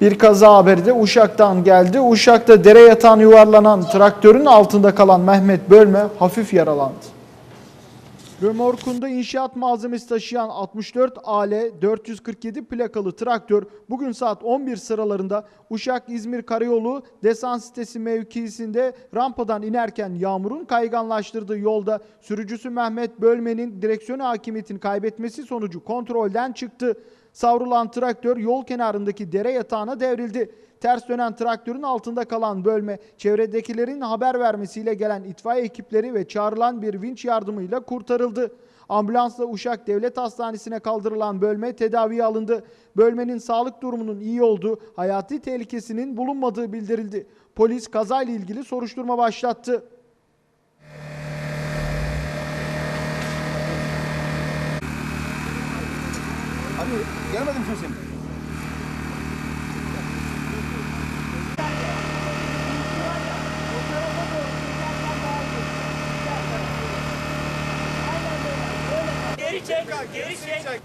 Bir kaza haberi de Uşak'tan geldi. Uşak'ta dere yatağına yuvarlanan traktörün altında kalan Mehmet Bölme hafif yaralandı. Römorkunda inşaat malzemesi taşıyan 64 AL 447 plakalı traktör bugün saat 11 sıralarında Uşak-İzmir Karayolu Desans sitesi mevkisinde rampadan inerken yağmurun kayganlaştırdığı yolda sürücüsü Mehmet Bölme'nin direksiyon hakimiyetini kaybetmesi sonucu kontrolden çıktı. Savrulan traktör yol kenarındaki dere yatağına devrildi. Ters dönen traktörün altında kalan bölme çevredekilerin haber vermesiyle gelen itfaiye ekipleri ve çağrılan bir vinç yardımıyla kurtarıldı. Ambulansla Uşak Devlet Hastanesi'ne kaldırılan bölme tedaviye alındı. Bölmenin sağlık durumunun iyi olduğu, hayati tehlikesinin bulunmadığı bildirildi. Polis kazayla ilgili soruşturma başlattı. Abi gelmedin mi sen? Geri çek, geri çek.